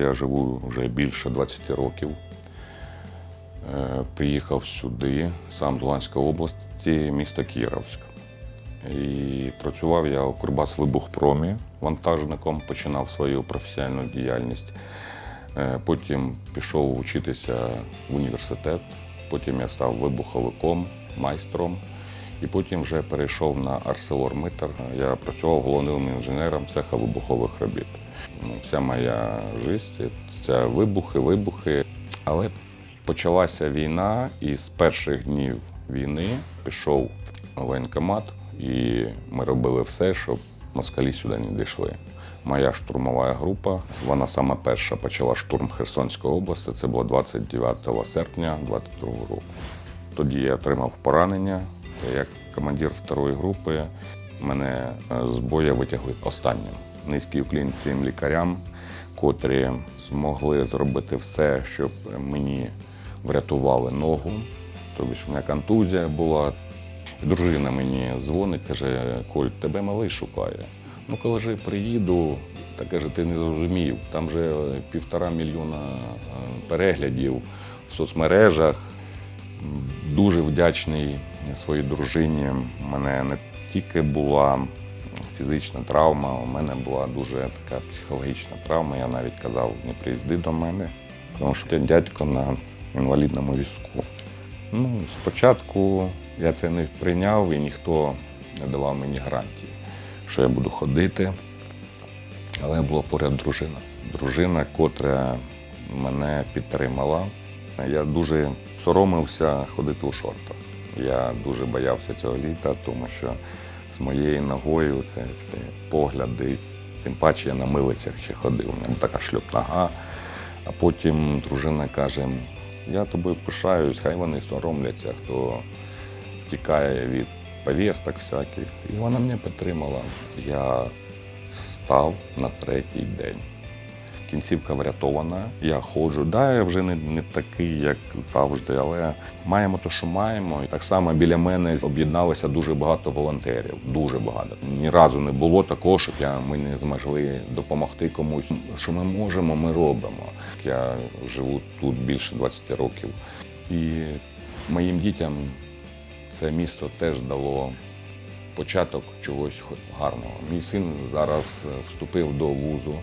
я живу вже більше 20 років. Е, Приїхав сюди, сам з Луганської області, місто Кіровськ. І працював я у Курбас Вибухпромі вантажником, починав свою професіональну діяльність. Е, Потім пішов вчитися в університет, потім я став вибуховиком, майстром. І потім вже перейшов на ArcelorMittal. Я працював головним інженером цеха вибухових робіт. Ну, вся моя життя це вибухи, вибухи. Але почалася війна, і з перших днів війни пішов воєнкомат, і ми робили все, щоб москалі сюди не дійшли. Моя штурмова група, вона саме перша почала штурм Херсонської області. Це було 29 серпня 22 року. Тоді я отримав поранення. Як командир второї групи мене з бою витягли останнім. Низький уклін тим лікарям, котрі змогли зробити все, щоб мені врятували ногу. Тобто у мене контузія була. Дружина мені дзвонить, каже, Коль, тебе малий шукає. Ну, коли ж приїду, та каже, ти не зрозумів. Там вже півтора мільйона е, переглядів в соцмережах. Дуже вдячний своїй дружині. Мене не тільки була фізична травма, у мене була дуже така психологічна травма. Я навіть казав, не приїзди до мене, тому що дядько на інвалідному візку. Ну, спочатку я це не прийняв і ніхто не давав мені гарантії, що я буду ходити. Але була поряд дружина. Дружина, котра мене підтримала. Я дуже соромився ходити у шортах. Я дуже боявся цього літа, тому що з моєю ногою це все погляди. Тим паче я на милицях ще ходив. У мене така шльоп-нога. А потім дружина каже: я тобі пишаюсь, хай вони соромляться, хто втікає від повісток всяких. І вона мене підтримала. Я встав на третій день. Кінцівка врятована. Я ходжу. Да, я вже не, не такий, як завжди, але маємо те, що маємо. І так само біля мене об'єдналося дуже багато волонтерів. Дуже багато. Ні разу не було такого, щоб я, ми не змогли допомогти комусь. Що ми можемо, ми робимо. Я живу тут більше 20 років. І моїм дітям це місто теж дало початок чогось гарного. Мій син зараз е, вступив до вузу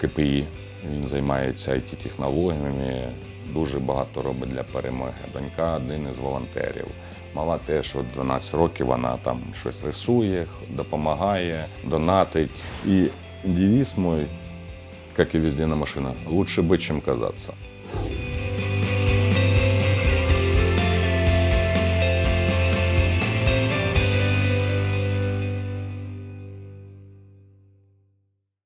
КПІ. Він займається it технологіями дуже багато робить для перемоги. Донька один із волонтерів. Мала теж от 12 років, вона там щось рисує, допомагає, донатить. І девіз мой, як і везде на машинах, лучше би, чим казаться.